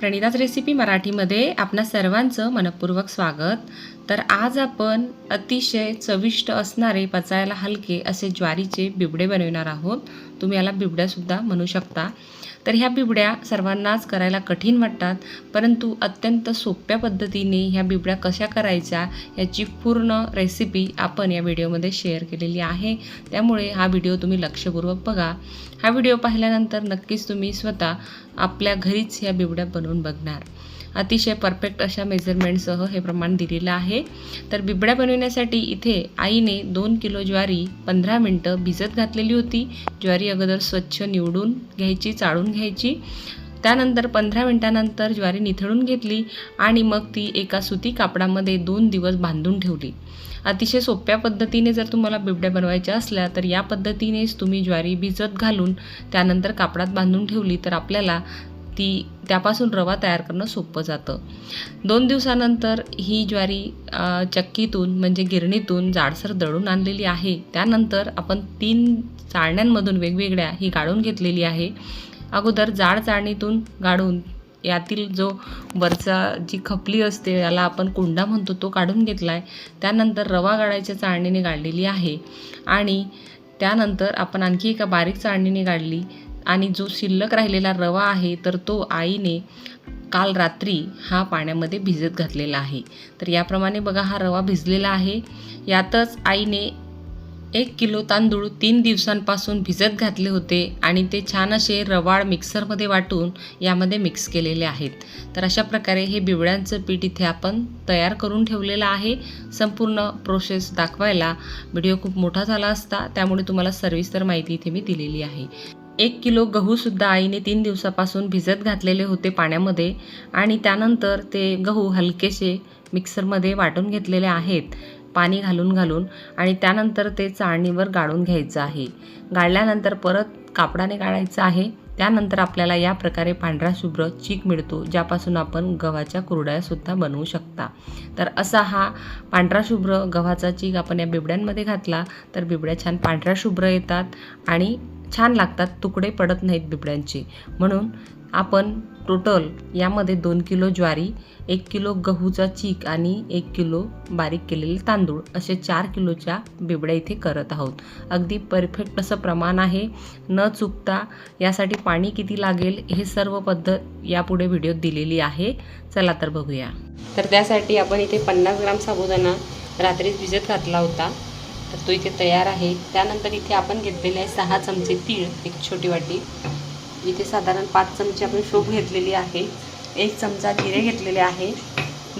नमस्कार प्रणिताच रेसिपी मराठीमध्ये आपणा सर्वांचं मनपूर्वक स्वागत. तर आज आपण अतिशय चविष्ट असणारे पचायला हलके असे ज्वारीचे बिबडे बनवणार आहोत. तुम्ही याला बिबड्यासुद्धा म्हणू शकता. तर ह्या बिबड्या सर्वांनाच करायला कठीण वाटतात परंतु अत्यंत सोप्या पद्धतीने ह्या बिबड्या कशा करायच्या याची पूर्ण रेसिपी आपण या व्हिडिओमध्ये शेअर केलेली आहे. त्यामुळे हा व्हिडिओ तुम्ही लक्षपूर्वक बघा. हा व्हिडिओ पाहिल्यानंतर नक्कीच तुम्ही स्वतः आपल्या घरीच ह्या बिबड्या बनवून बघणार. अतिशय परफेक्ट अशा मेजरमेंटसह हे प्रमाण दिलेलं आहे. तर बिबड्या बनवण्यासाठी इथे आईने दोन किलो ज्वारी पंधरा मिनटं भिजत घातलेली होती. ज्वारी अगोदर स्वच्छ निवडून घ्यायची चाळून घ्यायची. त्यानंतर पंधरा मिनटानंतर ज्वारी निथळून घेतली आणि मग ती एका सुती कापडामध्ये दोन दिवस बांधून ठेवली. अतिशय सोप्या पद्धतीने जर तुम्हाला बिबड्या बनवायच्या असल्या तर या पद्धतीनेच तुम्ही ज्वारी भिजत घालून त्यानंतर कापडात बांधून ठेवली तर आपल्याला ती त्यापासून रवा तयार करणं सोपं जातं. दोन दिवसानंतर ही ज्वारी चक्कीतून म्हणजे गिरणीतून जाडसर दळून आणलेली आहे. त्यानंतर आपण तीन चाळण्यांमधून वेगवेगळ्या ही गाळून घेतलेली आहे. अगोदर जाड चाळणीतून गाळून यातील जो वरचा जी खपली असते याला आपण कुंडा म्हणतो तो काढून घेतला आहे त्यानंतर रवा गाळायच्या चाळणीने गाळलेली आहे. आणि त्यानंतर आपण आणखी एका बारीक चाळणीने गाळली. आणि जो शिल्लक राहिलेला रवा आहे तर तो आईने काल रात्री हा पाण्यामध्ये भिजत घातलेला आहे. तर याप्रमाणे बघा हा रवा भिजलेला आहे. यातच आईने एक किलो तांदूळ तीन दिवसांपासून भिजत घातले होते आणि ते छान असे रवाळ मिक्सरमध्ये वाटून यामध्ये मिक्स केलेले आहेत. तर अशा प्रकारे हे बिवड्यांचं पीठ इथे आपण तयार करून ठेवलेलं आहे. संपूर्ण प्रोसेस दाखवायला व्हिडिओ खूप मोठा झाला असता त्यामुळे तुम्हाला सविस्तर माहिती इथे मी दिलेली आहे. एक किलो गहूसुद्धा आईने तीन दिवसापासून भिजत घातलेले होते पाण्यामध्ये आणि त्यानंतर ते गहू हलकेसे मिक्सरमध्ये वाटून घेतलेले आहेत पाणी घालून घालून आणि त्यानंतर ते चाळणीवर गाळून घ्यायचं आहे. गाळल्यानंतर परत कापडाने गाळायचं आहे. त्यानंतर आपल्याला या प्रकारे पांढरा शुभ्र चीक मिळतो ज्यापासून आपण गव्हाच्या कुरड्यासुद्धा बनवू शकता. तर असा हा पांढरा शुभ्र गव्हाचा चीक आपण या बिबड्यांमध्ये घातला तर बिबड्या छान पांढऱ्या शुभ्र येतात आणि छान लागतात तुकडे पडत नाहीत बिबड्यांचे. म्हणून आपण टोटल यामध्ये दोन किलो ज्वारी एक किलो गहूचा चीक आणि एक किलो बारीक केलेले तांदूळ असे चार किलोच्या बिबड्या इथे करत आहोत. अगदी परफेक्ट असं प्रमाण आहे. न चुकता यासाठी पाणी किती लागेल हे सर्व पद्धत यापुढे व्हिडिओत दिलेली आहे. चला तर बघूया. तर त्यासाठी आपण इथे पन्नास ग्राम साबुदाणा रात्रीच भिजत घातला होता. तर तो इथे तयार आहे. त्यानंतर इथे आपण घेतलेले आहे सहा चमचे तीळ एक छोटी वाटी. इथे साधारण पाच चमचे आपण शोभ घेतलेली आहे. एक चमचा जिरे घेतलेले आहे.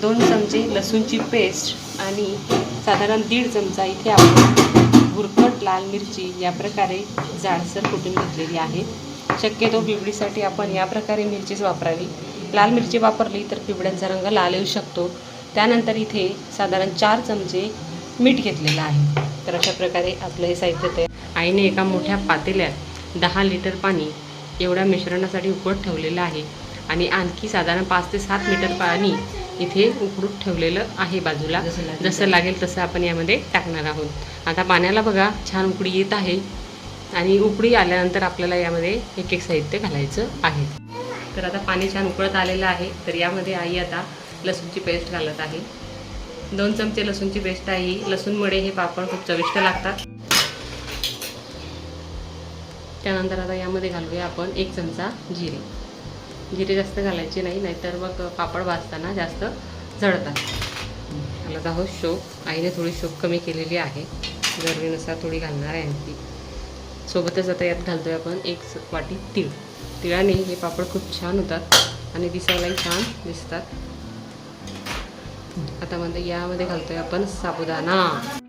दोन चमचे लसूणची पेस्ट आणि साधारण दीड चमचा इथे आपण भुरकट लाल मिरची या प्रकारे जाडसर कुटून घेतलेली आहे. शक्यतो पिवळीसाठी आपण या प्रकारे मिरचीच वापरावी. लाल मिरची वापरली तर पिवळ्यांचा रंग लाल येऊ शकतो. त्यानंतर इथे साधारण चार चमचे मीठ घेतलेलं आहे. तर अशा प्रकारे आपलं हे साहित्य तयार. आईने एका मोठ्या पातेल्यात दहा लिटर पाणी एवढ्या मिश्रणासाठी उकळत ठेवलेलं आहे आणि आणखी साधारण पाच ते सात मीटर पाणी इथे उकडून ठेवलेलं आहे बाजूला. जसं लागेल तसं. आपण यामध्ये टाकणार आहोत. आता पाण्याला बघा छान उकडी येत आहे आणि उकडी आल्यानंतर आपल्याला यामध्ये एक एक साहित्य घालायचं आहे. तर आता पाणी छान उकळत आलेलं आहे. तर यामध्ये आई आता लसूणची पेस्ट घालत आहे. दोन चमचे लसूणची पेस्ट आहे. लसूणमुळे हे पापड खूप चविष्ट लागतात. त्यानंतर आता यामध्ये घालूया आपण एक चमचा जिरे. जिरे जास्त घालायचे नाही नाहीतर मग पापड भाजताना जास्त जळतात घालत आहोत शोक. आईने थोडी शोक कमी केलेली आहे. गरमीनुसार थोडी घालणार आहे आणखी. सोबतच आता यात घालतोय आपण एक वाटी तीळ. तिळाने हे पापड खूप छान होतात आणि दिसायलाही छान दिसतात. आता म्हणते यामध्ये घालतोय आपण साबुदाणा.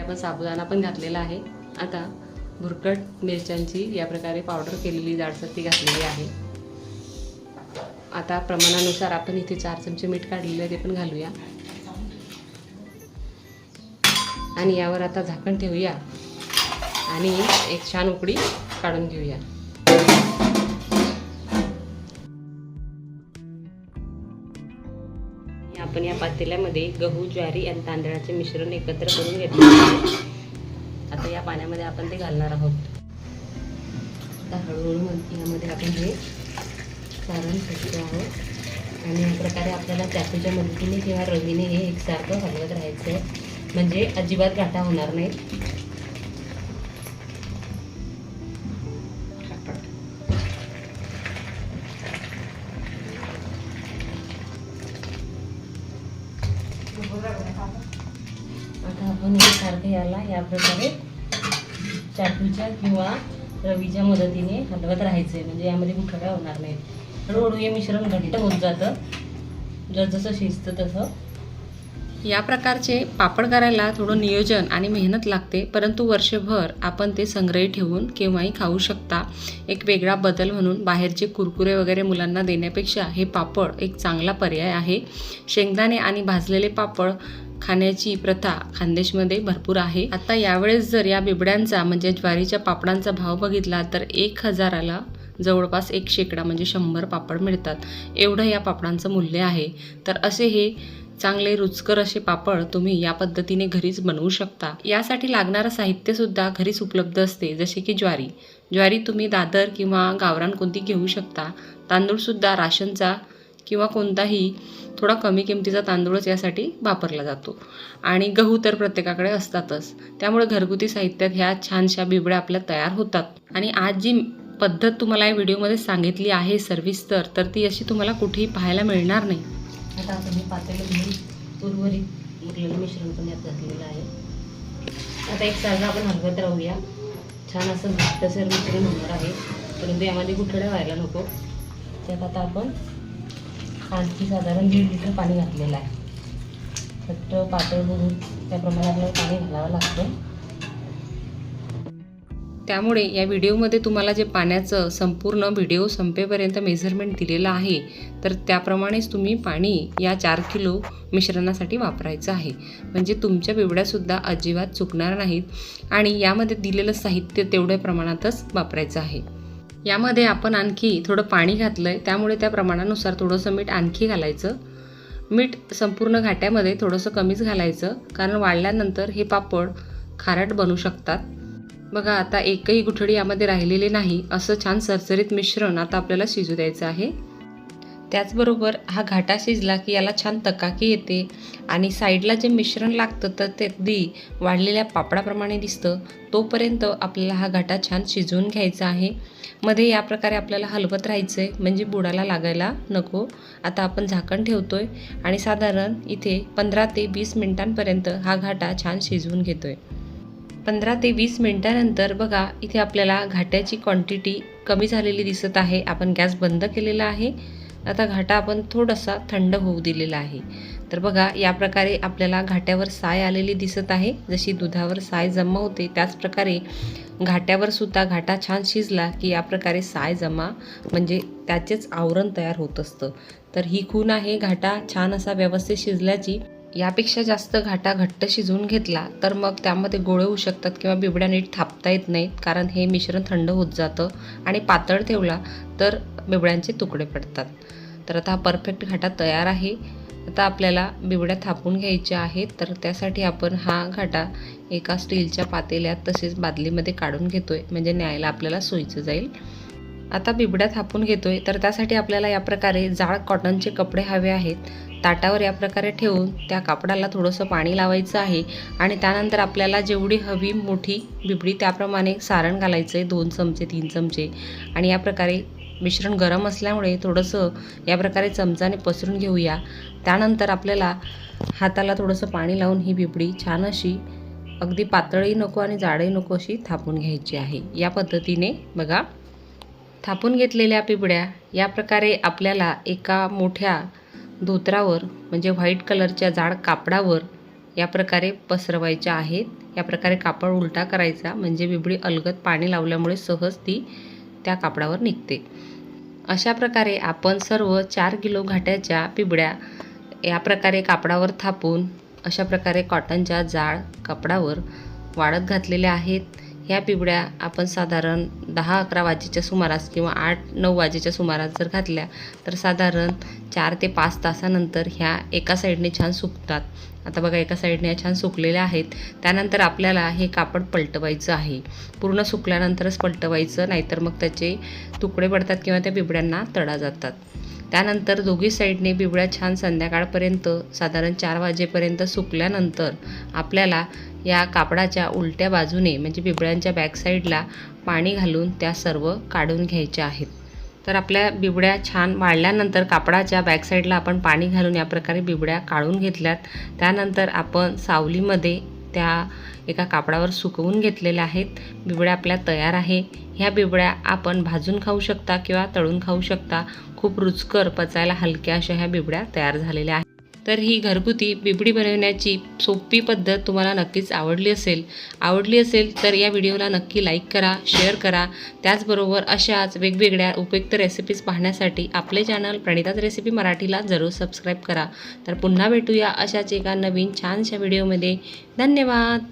आपण साबुदाणा पण घातलेला आहे. आता भुरकट मिरच्यांची या प्रकारे पावडर केलेली जाडसर ती घातलेली आहे. आता प्रमाणानुसार आपण इथे चार चमचे मीठ काढलेलं आहे ते पण घालूया. आणि यावर आता झाकण ठेवूया. आणि एक छान उकडी काढून घेऊया. आपण या पातेल्यामध्ये गहू ज्वारी आणि तांदळाचे मिश्रण एकत्र करून घेतले आता या पाण्यामध्ये आपण ते घालणार आहोत. आता हळूहळू यामध्ये आपण हे सारण शकतो आहोत आणि या प्रकारे आपल्याला चाकूच्या मदतीने किंवा रवीने हे एकसारखं हलवत राहायचं आहे. म्हणजे अजिबात गाठा होणार नाही. आता आपण एकसारखं याला या प्रकारे चाकूच्या किंवा रवीच्या मदतीने हलवत राहायचं आहे म्हणजे यामध्ये गुठळ्या होणार नाही. हळूहळू हे मिश्रण घट्ट होत जातं. जसजसं शिजतं तसं या प्रकारचे पापड करायला थोडं नियोजन आणि मेहनत लागते परंतु वर्षभर आपण ते संग्रही ठेवून केव्हाही खाऊ शकता. एक वेगळा बदल म्हणून बाहेरचे कुरकुरे वगैरे मुलांना देण्यापेक्षा हे पापड एक चांगला पर्याय आहे. शेंगदाणे आणि भाजलेले पापड खाण्याची प्रथा खानदेशमध्ये भरपूर आहे. आता यावेळेस जर या बिबड्यांचा म्हणजे ज्वारीच्या पापडांचा भाव बघितला तर एक हजाराला जवळपास एक शेकडा म्हणजे शंभर पापड मिळतात. एवढं या पापडांचं मूल्य आहे. तर असे हे चांगले रुचकर असे पापड तुम्ही या पद्धतीने घरीच बनवू शकता. यासाठी लागणारं साहित्यसुद्धा घरीच उपलब्ध असते जसे की ज्वारी. ज्वारी तुम्ही दादर किंवा गावरान कोणती घेऊ शकता. तांदूळसुद्धा राशनचा किंवा कोणताही थोडा कमी किमतीचा तांदूळच यासाठी वापरला जातो. आणि गहू तर प्रत्येकाकडे असतातच. त्यामुळे घरगुती साहित्यात ह्या छानशा बिबड्या आपल्या तयार होतात. आणि आज जी पद्धत तुम्हाला या व्हिडिओमध्ये सांगितली आहे सर्विस तर तर ती अशी तुम्हाला कुठेही पाहायला मिळणार नाही. आता आपण हे पातेलं घेऊन उर्वरित उरलेलं मिश्रण पण यात घातलेलं आहे. आता एक सारखं आपण हलवत राहूया. छान असं घट्टसर मिश्रण होणार आहे. परंतु यामध्ये गुठड्या व्हायला नको. त्यात आता आपण आणखी साधारण दीड लिटर पाणी घातलेलं आहे. घट्ट पातळ बघून त्याप्रमाणे आपल्याला पाणी घालावं लागतं. त्यामुळे या व्हिडिओमध्ये तुम्हाला जे पाण्याचं संपूर्ण व्हिडिओ संपेपर्यंत मेजरमेंट दिलेलं आहे तर त्याप्रमाणेच तुम्ही पाणी या चार किलो मिश्रणासाठी वापरायचं आहे. म्हणजे तुमच्या बिबड्यासुद्धा अजिबात चुकणार नाहीत आणि यामध्ये दिलेलं साहित्य तेवढ्या प्रमाणातच वापरायचं आहे. यामध्ये आपण आणखी थोडं पाणी घातलं आहे त्यामुळे त्या प्रमाणानुसार थोडंसं मीठ आणखी घालायचं. मीठ संपूर्ण घाट्यामध्ये थोडंसं कमीच घालायचं कारण वाळल्यानंतर हे पापड खारट बनू शकतात. बघा आता एकही गुठळी यामध्ये राहिलेली नाही असं छान सरसरीत मिश्रण आता आपल्याला शिजू द्यायचं आहे. त्याचबरोबर हा घाटा शिजला की याला छान तकाकी येते आणि साईडला जे मिश्रण लागतं तर ते अगदी वाढलेल्या पापडाप्रमाणे दिसतं. तोपर्यंत आपल्याला हा घाटा छान शिजवून घ्यायचा आहे. मध्ये या प्रकारे आपल्याला हलवत राहायचं आहे म्हणजे बुडाला लागायला नको. आता आपण झाकण ठेवतो आहे आणि साधारण इथे पंधरा ते वीस मिनिटांपर्यंत हा घाटा छान शिजवून घेतो आहे पंधरा ते वीस मिनटानंतर बघा इथे आपल्याला घाट्याची क्वांटिटी कमी झालेली दिसत आहे. आपण गॅस बंद केलेला आहे. आता घाटा आपण थोडासा थंड होऊ दिलेला आहे. तर बघा या प्रकारे आपल्याला घाट्यावर साय आलेली दिसत आहे. जशी दुधावर साय जमा होते त्याच प्रकारे घाट्यावर सुद्धा घाटा छान शिजला की या प्रकारे साय जमा म्हणजे त्याचेच आवरण तयार होत असतं. तर ही खून आहे. घाटा छान असा व्यवस्थित शिजल्याची यापेक्षा जास्त घाटा घट्ट शिजवून घेतला तर मग त्यामध्ये गोळे होऊ शकतात किंवा बिबड्या नीट थापता येत नाहीत कारण हे मिश्रण थंड होत जातं आणि पातळ ठेवला तर बिबड्यांचे तुकडे पडतात. तर आता हा परफेक्ट घाटा तयार आहे. आता आपल्याला बिबड्या थापून घ्यायच्या आहेत तर त्यासाठी आपण हा घाटा एका स्टीलच्या पातेल्यात तसेच बादलीमध्ये काढून घेतोय म्हणजे न्यायला आपल्याला सोयीचं जाईल. आता बिबड्या थापून घेतोय तर त्यासाठी आपल्याला या प्रकारे जाड कॉटनचे कपडे हवे आहेत. ताटावर या प्रकारे ठेवून त्या कापडाला थोडंसं पाणी लावायचं आहे आणि त्यानंतर आपल्याला जेवढी हवी मोठी बिबडी त्याप्रमाणे सारण घालायचं आहे दोन चमचे तीन चमचे. आणि या प्रकारे मिश्रण गरम असल्यामुळे थोडंसं या प्रकारे चमचाने पसरून घेऊया. त्यानंतर आपल्याला हाताला थोडंसं पाणी लावून ही बिबडी छान अशी अगदी पातळही नको आणि जाडही नको अशी थापून घ्यायची आहे. या पद्धतीने बघा. थापून घेतलेल्या बिबड्या या प्रकारे आपल्याला एका मोठ्या धोत्रावर म्हणजे व्हाईट कलरच्या जाड कापडावर या प्रकारे पसरवायच्या आहेत. या प्रकारे कापड उलटा करायचा म्हणजे बिबडी अलगद पाणी लावल्यामुळे सहज ती त्या कापडावर निघते. अशा प्रकारे आपण सर्व चार किलो घाट्याच्या पिबड्या या प्रकारे कापडावर थापून अशा प्रकारे कॉटनच्या जाड कापडावर वाळत घातलेल्या आहेत. ह्या बिबड्या आपण साधारण दहा अकरा वाजेच्या सुमारास किंवा आठ नऊ वाजेच्या सुमारास जर घातल्या तर साधारण चार ते पाच तासानंतर ह्या एका साईडने छान सुकतात. आता बघा एका साईडने ह्या छान सुकलेल्या आहेत. त्यानंतर आपल्याला हे कापड पलटवायचं आहे. पूर्ण सुकल्यानंतरच पलटवायचं नाहीतर मग त्याचे तुकडे पडतात किंवा त्या बिबड्यांना तडा जातात. त्यानंतर दोघी साईडने बिबड्या छान संध्याकाळपर्यंत साधारण चार वाजेपर्यंत सुकल्यानंतर आपल्याला या कापडाच्या उलट्या बाजूने म्हणजे बिबड्यांच्या बॅक साईडला पाणी घालून त्या सर्व काढून घ्यायच्या आहेत. तर आपल्या बिबड्या छान वाळल्यानंतर कापडाच्या बॅक साईडला आपण पाणी घालून या प्रकारे बिबड्या काढून घेतल्यात. त्यानंतर आपण सावलीमध्ये त्या एका कापडावर सुकवून घेतलेल्या आहेत. बिबड्या आपल्या तयार आहे. ह्या बिबड्या आपण भाजून खाऊ शकता किंवा तळून खाऊ शकता. खूप रुचकर पचायला हलक्या अशा ह्या बिबड्या तयार झालेल्या आहेत. तर ही घरगुती बिबडी बनवण्याची सोपी पद्धत तुम्हाला नक्कीच आवडली असेल. आवडली असेल तर या व्हिडिओला नक्की लाईक करा शेअर करा. त्याचबरोबर अशाच वेगवेगळ्या उपयुक्त रेसिपीज पाहण्यासाठी आपले चॅनल प्रणिताज रेसिपी मराठीला जरूर सबस्क्राईब करा. तर पुन्हा भेटूया अशाच एका नवीन छानशा व्हिडिओमध्ये धन्यवाद!